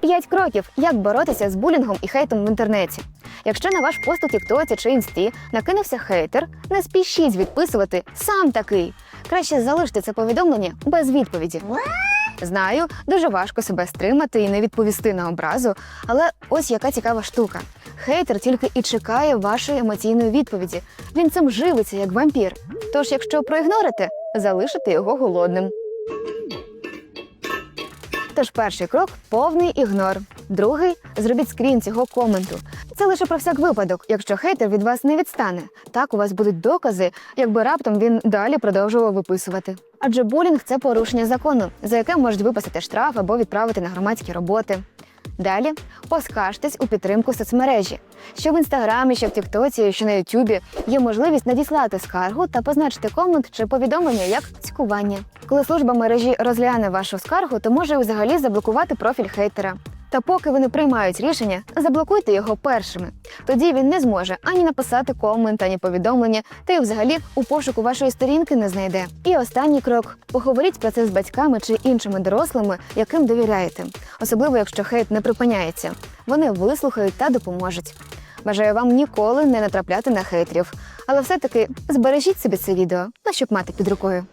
П'ять кроків, як боротися з булінгом і хейтом в інтернеті. Якщо на ваш пост у Тіктоці чи інсті накинувся хейтер, не спішіть відписувати сам такий. Краще залиште це повідомлення без відповіді. Знаю, дуже важко себе стримати і не відповісти на образу, але ось яка цікава штука. Хейтер тільки і чекає вашої емоційної відповіді. Він цим живиться як вампір. Тож, якщо проігнорите, залишите його голодним. Тож перший крок повний ігнор. Другий зробіть скрін цього коменту. Це лише про всяк випадок, якщо хейтер від вас не відстане. Так у вас будуть докази, якби раптом він далі продовжував виписувати. Адже булінг це порушення закону, за яке можуть виписати штраф або відправити на громадські роботи. Далі поскаржтесь у підтримку соцмережі. Що в інстаграмі, що в Тіктоці, що на Ютубі є можливість надіслати скаргу та позначити комент чи повідомлення як цькування. Коли служба мережі розгляне вашу скаргу, то може взагалі заблокувати профіль хейтера. Та поки вони приймають рішення, заблокуйте його першими. Тоді він не зможе ані написати комент, ані повідомлення, та й взагалі у пошуку вашої сторінки не знайде. І останній крок: поговоріть про це з батьками чи іншими дорослими, яким довіряєте, особливо якщо хейт не припиняється. Вони вислухають та допоможуть. Бажаю вам ніколи не натрапляти на хейтерів, але все-таки збережіть собі це відео, ну, щоб мати під рукою.